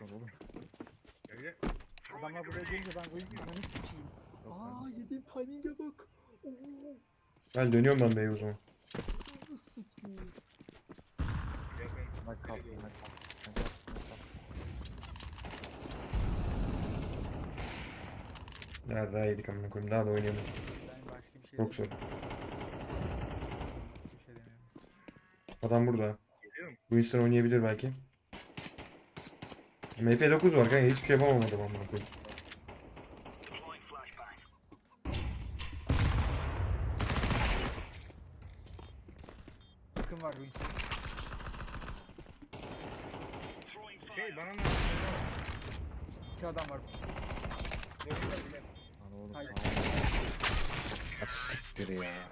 bence. Adamlar buraya gelince ben koyayım ananı sikeyim. Aa yediğim timing'e bak. Oo. Gel dönüyorum ben beye o zaman. Bak kalk, bak kalk. Ya daha yedik amına koyayım. Daha da oynayalım. Ben başka bir şey Çok zor. şey. Adam burada. Geliyor mu? Winston oynayabilir belki. MP9 var kanka hiçbir şey yapamam adam amına koyayım. Yakın var bu için. Şey bana ne? İki adam var. Önümde bile. Lan oğlum Hayır. sağ ol. Ha, Siktir ya.